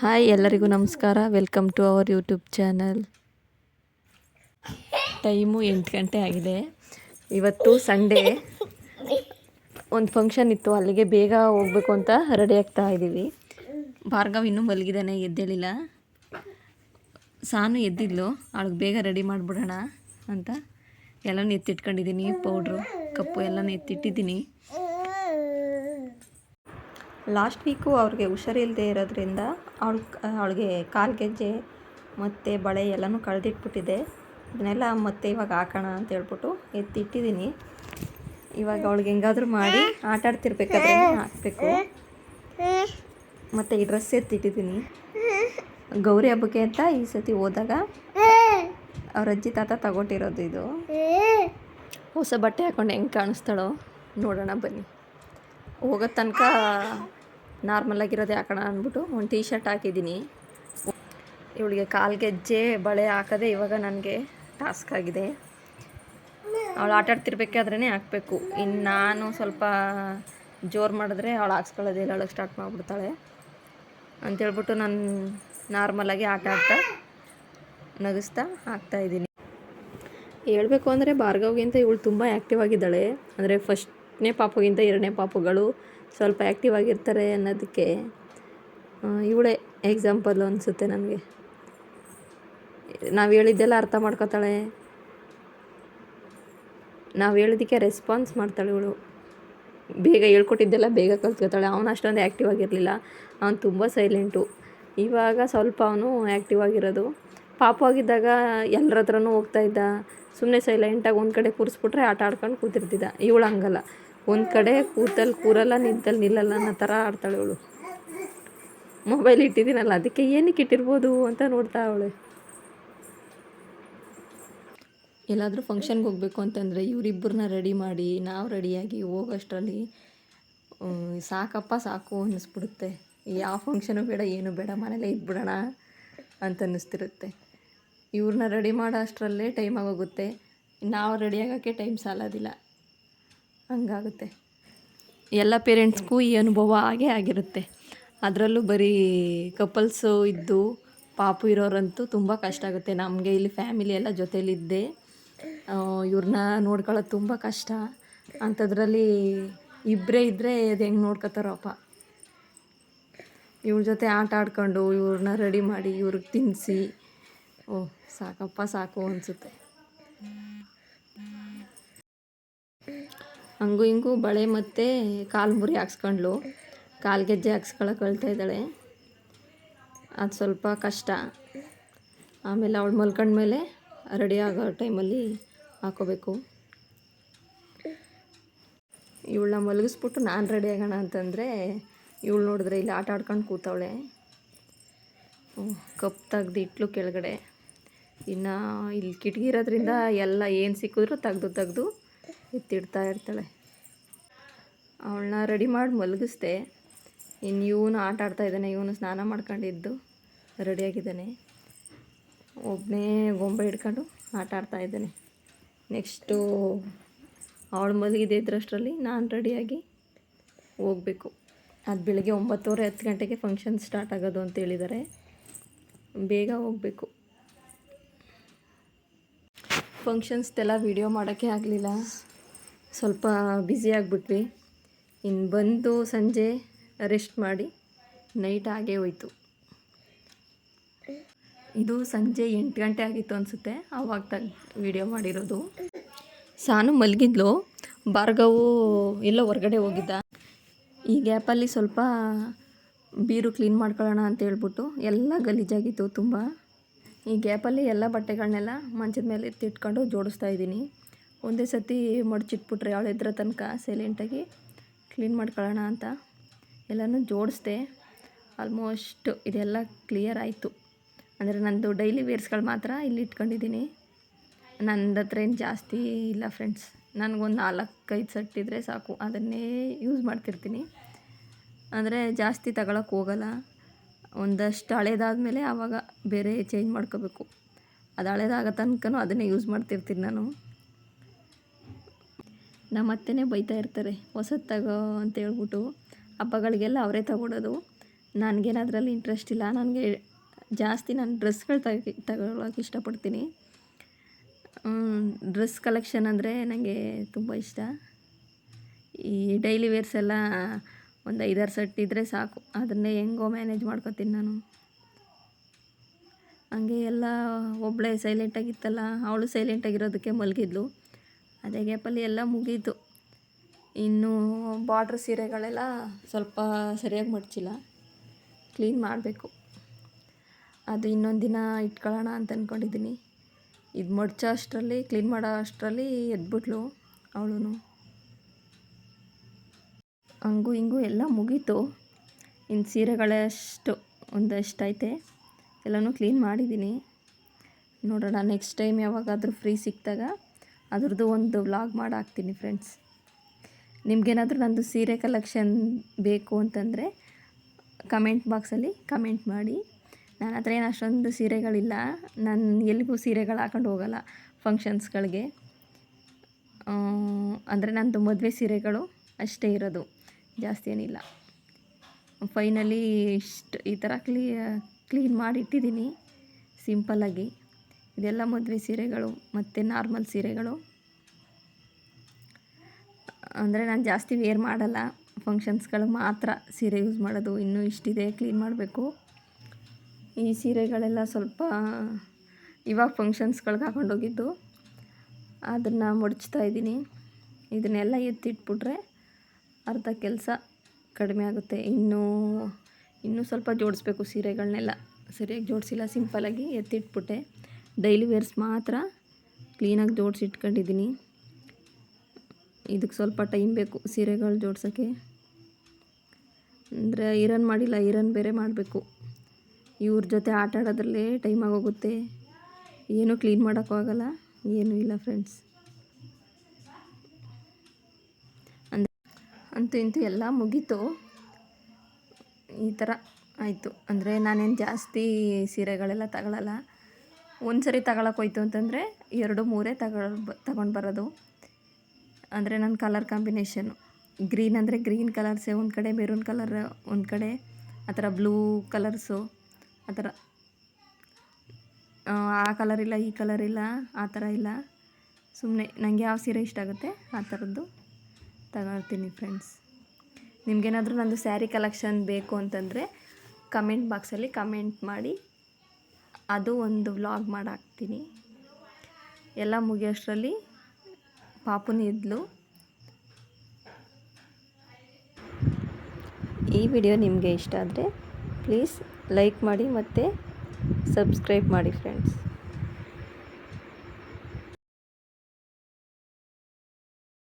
Hi ಎಲ್ಲರಿಗೂ ನಮಸ್ಕಾರ. Welcome to our YouTube channel time ಎಂಟು ಗಂಟೆ ಆಗಿದೆ. ಇವತ್ತು ಸಂಡೇ. ಒಂದು ಫಂಕ್ಷನ್ ಇತ್ತು. ಅಲ್ಲಿಗೆ ಬೇಗ ಹೋಗ್ಬೇಕು ಅಂತ ರೆಡಿ ಆಗ್ತಾ ಇದ್ದೀವಿ. ಭಾರ್ಗವ್ ಇನ್ನೂ ಮಲಗಿದ್ದಾನೆ, ಎದ್ದೇಳಿಲ್ಲ. ಸಾನು ಎದ್ದಿದ್ಲು. ಅವಳಿಗೆ ಬೇಗ ರೆಡಿ ಮಾಡಿಬಿಡೋಣ ಅಂತ. ಎಲ್ಲನೂ ಎತ್ತಿಟ್ಕೊಂಡಿದ್ದೀನಿ ಪೌಡ್ರು ಕಪ್ಪು ಎಲ್ಲನೂ ಎತ್ತಿಟ್ಟಿದ್ದೀನಿ. ಲಾಸ್ಟ್ ವೀಕು ಅವ್ರಿಗೆ ಹುಷಾರಿಲ್ಲದೆ ಇರೋದ್ರಿಂದ ಅವ್ಳು ಅವಳಿಗೆ ಕಾಲು ಗೆಜ್ಜೆ ಮತ್ತು ಬಳೆ ಎಲ್ಲನೂ ಕಳೆದಿಟ್ಬಿಟ್ಟಿದೆ. ಇದನ್ನೆಲ್ಲ ಮತ್ತೆ ಇವಾಗ ಹಾಕೋಣ ಅಂತ ಹೇಳ್ಬಿಟ್ಟು ಎತ್ತಿಟ್ಟಿದ್ದೀನಿ. ಇವಾಗ ಅವಳಿಗೆ ಹೆಂಗಾದರೂ ಮಾಡಿ ಆಟ ಆಡ್ತಿರ್ಬೇಕಾದ್ರೆ ಹಾಕಬೇಕು. ಮತ್ತು ಈ ಡ್ರೆಸ್ ಎತ್ತಿಟ್ಟಿದ್ದೀನಿ. ಗೌರಿ ಹಬ್ಬಕ್ಕೆ ಅಂತ ಈ ಸತಿ ಹೋದಾಗ ಅವ್ರ ಅಜ್ಜಿ ತಾತ ತಗೊಂಡಿರೋದು ಇದು. ಹೊಸ ಬಟ್ಟೆ ಹಾಕೊಂಡು ಹೆಂಗೆ ಕಾಣಿಸ್ತಾಳೋ ನೋಡೋಣ ಬನ್ನಿ. ಹೋಗೋ ತನಕ ನಾರ್ಮಲ್ ಆಗಿರೋದೇ ಹಾಕೋಣ ಅಂದ್ಬಿಟ್ಟು ಒಂದು ಟೀ ಶರ್ಟ್ ಹಾಕಿದ್ದೀನಿ. ಇವಳಿಗೆ ಕಾಲು ಗೆಜ್ಜೆ, ಬಳೆ ಹಾಕೋದೇ ಇವಾಗ ನನಗೆ ಟಾಸ್ಕ್ ಆಗಿದೆ. ಅವಳು ಆಟ ಆಡ್ತಿರ್ಬೇಕಾದ್ರೇ ಹಾಕಬೇಕು. ಇನ್ನು ನಾನು ಸ್ವಲ್ಪ ಜೋರು ಮಾಡಿದ್ರೆ ಅವಳು ಹಾಕ್ಸ್ಕೊಳ್ಳೋದೇ ಇಲ್ಲ ಸ್ಟಾರ್ಟ್ ಮಾಡಿಬಿಡ್ತಾಳೆ. ಅಂತೇಳ್ಬಿಟ್ಟು ನಾನು ನಾರ್ಮಲಾಗಿ ಆಟ ಆಡ್ತಾ ನಗಿಸ್ತಾ ಹಾಕ್ತಾಯಿದ್ದೀನಿ ಹೇಳಬೇಕು ಅಂದರೆ ಭಾರ್ಗವ್ಗಿಂತ ಇವಳು ತುಂಬ ಆ್ಯಕ್ಟಿವ್ ಆಗಿದ್ದಾಳೆ. ಅಂದರೆ ಫಸ್ಟ್ನೇ ಪಾಪಗಿಂತ ಎರಡನೇ ಪಾಪುಗಳು. ಸ್ವಲ್ಪ ಆ್ಯಕ್ಟಿವ್ ಆಗಿರ್ತಾರೆ ಅನ್ನೋದಕ್ಕೆ ಇವಳೇ ಎಕ್ಸಾಂಪಲ್ಲು ಅನಿಸುತ್ತೆ ನನಗೆ. ನಾವು ಹೇಳಿದ್ದೆಲ್ಲ ಅರ್ಥ ಮಾಡ್ಕೋತಾಳೆ. ನಾವು ಹೇಳಿದ್ದಕ್ಕೆ ರೆಸ್ಪಾನ್ಸ್ ಮಾಡ್ತಾಳೆ ಇವಳು. ಬೇಗ ಹೇಳ್ಕೊಟ್ಟಿದ್ದೆಲ್ಲ ಬೇಗ ಕಲ್ತ್ಕೊತಾಳೆ. ಅವನು ಅಷ್ಟೊಂದು ಆ್ಯಕ್ಟಿವ್ ಆಗಿರಲಿಲ್ಲ. ಅವನು ತುಂಬ ಸೈಲೆಂಟು ಇವಾಗ ಸ್ವಲ್ಪ ಅವನು ಆ್ಯಕ್ಟಿವ್ ಆಗಿರೋದು. ಪಾಪು ಆಗಿದ್ದಾಗ ಎಲ್ಲರ ಹತ್ರನೂ ಹೋಗ್ತಾ ಇದ್ದ. ಸುಮ್ಮನೆ ಸೈಲೆಂಟಾಗಿ ಒಂದು ಕಡೆ ಕೂರಿಸ್ಬಿಟ್ರೆ ಆಟ ಆಡ್ಕೊಂಡು ಕೂತಿರ್ತಿದ್ದ. ಇವಳು ಹಂಗಲ್ಲ. ಒಂದು ಕಡೆ ಕೂತಲ್ಲಿ ಕೂರಲ್ಲ ನಿಂತಲ್ಲಿ ನಿಲ್ಲಲ್ಲ ಅನ್ನೋ ಥರ ಆಡ್ತಾಳೆ ಅವಳು. ಮೊಬೈಲ್ ಇಟ್ಟಿದ್ದೀನಲ್ಲ, ಅದಕ್ಕೆ ಏನಕ್ಕೆ ಇಟ್ಟಿರ್ಬೋದು ಅಂತ ನೋಡ್ತಾ ಅವಳೆ. ಎಲ್ಲಾದರೂ ಫಂಕ್ಷನ್ಗೆ ಹೋಗಬೇಕು ಅಂತಂದರೆ ಇವರಿಬ್ಬರನ್ನ ರೆಡಿ ಮಾಡಿ, ನಾವು ರೆಡಿಯಾಗಿ ಹೋಗೋಷ್ಟರಲ್ಲಿ ಸಾಕಪ್ಪ ಸಾಕು ಅನ್ನಿಸ್ಬಿಡುತ್ತೆ. ಯಾವ ಫಂಕ್ಷನು ಬೇಡ, ಏನು ಬೇಡ, ಮನೇಲೇ ಇದ್ಬಿಡೋಣ ಅಂತ ಅನ್ನಿಸ್ತಿರುತ್ತೆ. ಇವ್ರನ್ನ ರೆಡಿ ಮಾಡೋ ಅಷ್ಟರಲ್ಲೇ ಟೈಮ್ ಆಗೋಗುತ್ತೆ. ನಾವು ರೆಡಿ ಟೈಮ್ ಸಾಲೋದಿಲ್ಲ. ಹಂಗಾಗುತ್ತೆ. ಎಲ್ಲ ಪೇರೆಂಟ್ಸ್ಗೂ ಈ ಅನುಭವ ಆಗೇ ಆಗಿರುತ್ತೆ. ಅದರಲ್ಲೂ ಬರೀ ಕಪಲ್ಸು ಇದ್ದು ಪಾಪು ಇರೋರಂತೂ ತುಂಬ ಕಷ್ಟ ಆಗುತ್ತೆ. ನಮಗೆ ಇಲ್ಲಿ ಫ್ಯಾಮಿಲಿ ಎಲ್ಲ ಜೊತೇಲಿದ್ದೆ. ಇವ್ರನ್ನ ನೋಡ್ಕೊಳ್ಳೋದು ತುಂಬ ಕಷ್ಟ. ಅಂಥದ್ರಲ್ಲಿ ಇಬ್ಬರೇ ಇದ್ದರೆ ಅದು ಹೆಂಗೆ ನೋಡ್ಕೊತಾರಪ್ಪ ಇವ್ರ ಜೊತೆ ಆಟ ಆಡ್ಕೊಂಡು ಇವ್ರನ್ನ ರೆಡಿ ಮಾಡಿ ಇವ್ರಿಗೆ ತಿನ್ನಿಸಿ ಓ ಸಾಕಪ್ಪ, ಸಾಕು ಅನಿಸುತ್ತೆ. ಹಂಗೂ ಹಿಂಗೂ ಬಳೆ ಮತ್ತು ಕಾಲು ಮುರಿ ಹಾಕ್ಸ್ಕೊಂಡ್ಲು. ಕಾಲು ಗೆಜ್ಜೆ ಹಾಕ್ಸ್ಕೊಳಕ್ಕೆ ಹೇಳ್ತಾ ಇದ್ದಾಳೆ. ಅದು ಸ್ವಲ್ಪ ಕಷ್ಟ. ಆಮೇಲೆ ಅವಳು ಮಲ್ಕೊಂಡ್ಮೇಲೆ ರೆಡಿ ಆಗೋ ಟೈಮಲ್ಲಿ ಹಾಕೋಬೇಕು. ಇವಳನ್ನ ಮಲಗಿಸ್ಬಿಟ್ಟು ನಾನು ರೆಡಿ ಆಗೋಣ ಅಂತಂದರೆ ಇವಳು ನೋಡಿದ್ರೆ ಇಲ್ಲಿ ಆಟ ಆಡ್ಕೊಂಡು ಕೂತವಳೆ. ಕಪ್ ತೆಗ್ದು ಇಟ್ಲು ಕೆಳಗಡೆ. ಇನ್ನು ಇಲ್ಲಿ ಕಿಟಕಿ ಇರೋದ್ರಿಂದ ಎಲ್ಲ ಏನು ಸಿಕ್ಕಿದ್ರು ತೆಗ್ದು ತೆಗ್ದು ಎತ್ತಿಡ್ತಾ ಇರ್ತಾಳೆ. ಅವಳನ್ನ ರೆಡಿ ಮಾಡಿ ಮಲಗಿಸ್ದೆ. ಇನ್ನು ಇವನು ಆಟ ಆಡ್ತಾ ಇದ್ದಾನೆ, ಇವನು ಸ್ನಾನ ಮಾಡ್ಕೊಂಡಿದ್ದು ರೆಡಿಯಾಗಿದ್ದಾನೆ ಒಬ್ಬನೇ ಗೊಂಬೆ ಹಿಡ್ಕೊಂಡು ಆಟ ಆಡ್ತಾ ಇದ್ದಾನೆ. ನೆಕ್ಸ್ಟು ಅವಳು ಮಲಗಿದೆ ಇದ್ರಷ್ಟರಲ್ಲಿ ನಾನು ರೆಡಿಯಾಗಿ ಹೋಗಬೇಕು. ಅದು ಬೆಳಗ್ಗೆ ಒಂಬತ್ತುವರೆ ಹತ್ತು ಗಂಟೆಗೆ ಫಂಕ್ಷನ್ ಸ್ಟಾರ್ಟ್ ಆಗೋದು ಅಂತ ಹೇಳಿದ್ದಾರೆ ಬೇಗ ಹೋಗಬೇಕು. ಫಂಕ್ಷನ್ಸ್ದೆಲ್ಲ ವೀಡಿಯೋ ಮಾಡೋಕ್ಕೆ ಆಗಲಿಲ್ಲ. ಸ್ವಲ್ಪ ಬ್ಯುಸಿ ಆಗಿಬಿಟ್ವಿ. ಇನ್ನು ಬಂದು ಸಂಜೆ ರೆಸ್ಟ್ ಮಾಡಿ ನೈಟ್ ಆಗೇ ಹೋಯ್ತು. ಇದು ಸಂಜೆ ಎಂಟು ಗಂಟೆ ಆಗಿತ್ತು ಅನಿಸುತ್ತೆ ಆವಾಗ ತಗ್ ವೀಡಿಯೋ ಮಾಡಿರೋದು. ಸಾನು ಮಲಗಿದ್ಲು. ಭಾರ್ಗವು ಎಲ್ಲ ಹೊರಗಡೆ ಹೋಗಿದ್ದ. ಈ ಗ್ಯಾಪಲ್ಲಿ ಸ್ವಲ್ಪ ಬೀರು ಕ್ಲೀನ್ ಮಾಡ್ಕೊಳ್ಳೋಣ ಅಂತ ಹೇಳ್ಬಿಟ್ಟು ಎಲ್ಲ ಗಲೀಜಾಗಿತ್ತು ತುಂಬ. ಈ ಗ್ಯಾಪಲ್ಲಿ ಎಲ್ಲ ಬಟ್ಟೆಗಳನ್ನೆಲ್ಲ ಮಂಚದ ಮೇಲೆ ಎತ್ತಿಟ್ಕೊಂಡು ಜೋಡಿಸ್ತಾ ಇದ್ದೀನಿ. ಒಂದೇ ಸತಿ ಮಡಚಿಟ್ಬಿಟ್ರೆ ಅವಳು ಇದ್ರ ತನಕ ಸೈಲೆಂಟಾಗಿ ಕ್ಲೀನ್ ಮಾಡ್ಕೊಳ್ಳೋಣ ಅಂತ. ಎಲ್ಲನೂ ಜೋಡಿಸ್ದೆ. ಆಲ್ಮೋಸ್ಟ್ ಇದೆಲ್ಲ ಕ್ಲಿಯರ್ ಆಯಿತು. ಅಂದರೆ ನಂದು ಡೈಲಿ ವೇರ್ಸ್ಗಳು ಮಾತ್ರ ಇಲ್ಲಿ ಇಟ್ಕೊಂಡಿದ್ದೀನಿ. ನಂದು ಹತ್ರ ಏನು ಜಾಸ್ತಿ ಇಲ್ಲ ಫ್ರೆಂಡ್ಸ್. ನನಗೊಂದು ನಾಲ್ಕೈದು ಸೆಟ್ ಇದ್ದರೆ ಸಾಕು. ಅದನ್ನೇ ಯೂಸ್ ಮಾಡ್ತಿರ್ತೀನಿ. ಅಂದರೆ ಜಾಸ್ತಿ ತಗೊಳಕ್ಕೆ ಹೋಗಲ್ಲ. ಒಂದಷ್ಟು ಹಳೇದಾದ್ಮೇಲೆ ಆವಾಗ ಬೇರೆ ಚೇಂಜ್ ಮಾಡ್ಕೋಬೇಕು. ಅದು ಹಳೇದಾಗೋ ತನಕನೂ ಅದನ್ನೇ ಯೂಸ್ ಮಾಡ್ತಿರ್ತೀನಿ ನಾನು. ನಮ್ಮ ಅತ್ತೆನೇ ಬೈತಾ ಇರ್ತಾರೆ, ಹೊಸದು ತಗೋ ಅಂತ ಹೇಳ್ಬಿಟ್ಟು ಹಬ್ಬಗಳಿಗೆಲ್ಲ ಅವರೇ ತಗೊಡೋದು ನನಗೇನು ಅದರಲ್ಲಿ ಇಂಟ್ರೆಸ್ಟ್ ಇಲ್ಲ, ನನಗೆ ಜಾಸ್ತಿ ನಾನು ಡ್ರೆಸ್ಗಳು ತಗ ತಗೊಳ್ಳೋಕೆ ಇಷ್ಟಪಡ್ತೀನಿ. ಡ್ರೆಸ್ ಕಲೆಕ್ಷನ್ ಅಂದರೆ ನನಗೆ ತುಂಬ ಇಷ್ಟ. ಈ ಡೈಲಿ ವೇರ್ಸ್ ಎಲ್ಲ ಒಂದು ಐದಾರು ಸೆಟ್ ಇದ್ದರೆ ಸಾಕು ಅದನ್ನೇ ಹೆಂಗೋ ಮ್ಯಾನೇಜ್ ಮಾಡ್ಕೊತೀನಿ ನಾನು. ಹಂಗೆ ಎಲ್ಲ ಒಬ್ಬಳೇ ಸೈಲೆಂಟಾಗಿತ್ತಲ್ಲ ಅವಳು ಸೈಲೆಂಟಾಗಿರೋದಕ್ಕೆ ಮಲಗಿದ್ಲು. ಅದೇ ಗ್ಯಾಪಲ್ಲಿ ಎಲ್ಲ ಮುಗೀತು. ಇನ್ನು ಬಾರ್ಡ್ರ್ ಸೀರೆಗಳೆಲ್ಲ ಸ್ವಲ್ಪ ಸರಿಯಾಗಿ ಮಡಚಿಲ್ಲ. ಕ್ಲೀನ್ ಮಾಡಬೇಕು. ಅದು ಇನ್ನೊಂದು ದಿನ ಇಟ್ಕೊಳ್ಳೋಣ ಅಂತ ಅಂದ್ಕೊಂಡಿದ್ದೀನಿ ಇದು ಮಡ್ಚೋ ಅಷ್ಟರಲ್ಲಿ ಕ್ಲೀನ್ ಮಾಡೋ ಅಷ್ಟರಲ್ಲಿ ಎದ್ಬಿಟ್ಲು ಅವಳು ಹಂಗೂ ಹಿಂಗೂ ಎಲ್ಲ ಮುಗೀತು. ಇನ್ನು ಸೀರೆಗಳಷ್ಟು ಒಂದಷ್ಟೈತೆ. ಎಲ್ಲನೂ ಕ್ಲೀನ್ ಮಾಡಿದ್ದೀನಿ ನೋಡೋಣ ನೆಕ್ಸ್ಟ್ ಟೈಮ್ ಯಾವಾಗಾದರೂ ಫ್ರೀ ಸಿಕ್ಕಿದಾಗ ಅದ್ರದ್ದು ಒಂದು ವ್ಲಾಗ್ ಮಾಡಿ ಹಾಕ್ತೀನಿ ಫ್ರೆಂಡ್ಸ್ ನಿಮಗೇನಾದರೂ ನಂದು ಸೀರೆ ಕಲೆಕ್ಷನ್ ಬೇಕು ಅಂತಂದರೆ ಕಮೆಂಟ್ ಬಾಕ್ಸಲ್ಲಿ ಕಮೆಂಟ್ ಮಾಡಿ. ನನ್ನ ಹತ್ರ ಏನು ಅಷ್ಟೊಂದು ಸೀರೆಗಳಿಲ್ಲ. ನಾನು ಎಲ್ಲಿಗೂ ಸೀರೆಗಳು ಹಾಕೊಂಡು ಹೋಗಲ್ಲ ಫಂಕ್ಷನ್ಸ್ಗಳಿಗೆ ಅಂದರೆ ನಂದು ಮದುವೆ ಸೀರೆಗಳು ಅಷ್ಟೇ ಇರೋದು. ಜಾಸ್ತಿ ಏನಿಲ್ಲ. ಫೈನಲಿ ಇಷ್ಟು ಈ ಥರ ಕ್ಲೀ ಕ್ಲೀನ್ ಮಾಡಿ ಇಟ್ಟಿದ್ದೀನಿ. ಸಿಂಪಲ್ಲಾಗಿ ಇದೆಲ್ಲ ಮದುವೆ ಸೀರೆಗಳು ಮತ್ತು ನಾರ್ಮಲ್ ಸೀರೆಗಳು. ಅಂದರೆ ನಾನು ಜಾಸ್ತಿ ವೇರ್ ಮಾಡಲ್ಲ. ಫಂಕ್ಷನ್ಸ್ಗಳು ಮಾತ್ರ ಸೀರೆ ಯೂಸ್ ಮಾಡೋದು. ಇನ್ನೂ ಇಷ್ಟಿದೆ ಕ್ಲೀನ್ ಮಾಡಬೇಕು. ಈ ಸೀರೆಗಳೆಲ್ಲ ಸ್ವಲ್ಪ, ಇವಾಗ ಫಂಕ್ಷನ್ಸ್ಗಳಿಗೆ ಹಾಕೊಂಡೋಗಿದ್ದು ಅದನ್ನು ಮುಡಿಸ್ತಾ ಇದ್ದೀನಿ. ಇದನ್ನೆಲ್ಲ ಎತ್ತಿಟ್ಬಿಟ್ರೆ ಅರ್ಧ ಕೆಲಸ ಕಡಿಮೆ ಆಗುತ್ತೆ. ಇನ್ನೂ ಇನ್ನೂ ಸ್ವಲ್ಪ ಜೋಡಿಸ್ಬೇಕು ಸೀರೆಗಳನ್ನೆಲ್ಲ ಸರಿಯಾಗಿ ಜೋಡಿಸಿಲ್ಲ ಸಿಂಪಲಾಗಿ ಎತ್ತಿಟ್ಬಿಟ್ಟೆ. ಡೈಲಿ ವೇರ್ಸ್ ಮಾತ್ರ ಕ್ಲೀನಾಗಿ ಜೋಡಿಸಿ ಇಟ್ಕೊಂಡಿದ್ದೀನಿ ಇದಕ್ಕೆ ಸ್ವಲ್ಪ ಟೈಮ್ ಬೇಕು ಸೀರೆಗಳು ಜೋಡ್ಸೋಕ್ಕೆ ಅಂದರೆ ಐರನ್ ಮಾಡಿಲ್ಲ ಐರನ್ ಬೇರೆ ಮಾಡಬೇಕು. ಇವ್ರ ಜೊತೆ ಆಟ ಆಡೋದ್ರಲ್ಲೇ ಟೈಮ್ ಆಗೋಗುತ್ತೆ. ಏನೂ ಕ್ಲೀನ್ ಮಾಡೋಕ್ಕಾಗಲ್ಲ ಏನೂ ಇಲ್ಲ ಫ್ರೆಂಡ್ಸ್. ಅಂದರೆ ಅಂತೂ ಇಂತೂ ಎಲ್ಲ ಮುಗೀತು. ಈ ಥರ ಆಯಿತು. ಅಂದರೆ ನಾನೇನು ಜಾಸ್ತಿ ಸೀರೆಗಳೆಲ್ಲ ತಗೊಳ್ಳಲ್ಲ ಒಂದು ಸರಿ ತಗೊಳಕ್ಕೆ ಹೋಯ್ತು ಅಂತಂದರೆ ಎರಡು ಮೂರೇ ತಗೊಳ್ ತಗೊಂಡು ಬರೋದು. ಅಂದರೆ ನನ್ನ ಕಲರ್ ಕಾಂಬಿನೇಷನ್ನು ಗ್ರೀನ್ ಅಂದರೆ ಗ್ರೀನ್ ಕಲರ್ಸೇ ಒಂದು ಕಡೆ ಮೆರೂನ್ ಕಲರ್ ಒಂದು ಕಡೆ ಆ ಥರ ಬ್ಲೂ ಕಲರ್ಸು ಆ ಥರ. ಆ ಕಲರ್ ಇಲ್ಲ, ಈ ಕಲರ್ ಇಲ್ಲ, ಆ ಥರ ಇಲ್ಲ. ಸುಮ್ಮನೆ ನನಗೆ ಯಾವ ಸೀರೆ ಇಷ್ಟ ಆಗುತ್ತೆ ಆ ಥರದ್ದು ತಗೊಳ್ತೀನಿ ಫ್ರೆಂಡ್ಸ್ ನಿಮಗೇನಾದರೂ ನಂದು ಸ್ಯಾರಿ ಕಲೆಕ್ಷನ್ ಬೇಕು ಅಂತಂದರೆ ಕಮೆಂಟ್ ಬಾಕ್ಸಲ್ಲಿ ಕಮೆಂಟ್ ಮಾಡಿ. ಅದು ಒಂದು ವ್ಲಾಗ್ ಮಾಡಾಕ್ತೀನಿ. ಎಲ್ಲ ಮುಗಿಯೋಷ್ಟರಲ್ಲಿ ಪಾಪುನ ಇದ್ಲು. ಈ ವಿಡಿಯೋ ನಿಮಗೆ ಇಷ್ಟ ಆದರೆ ಪ್ಲೀಸ್ ಲೈಕ್ ಮಾಡಿ ಮತ್ತು ಸಬ್ಸ್ಕ್ರೈಬ್ ಮಾಡಿ ಫ್ರೆಂಡ್ಸ್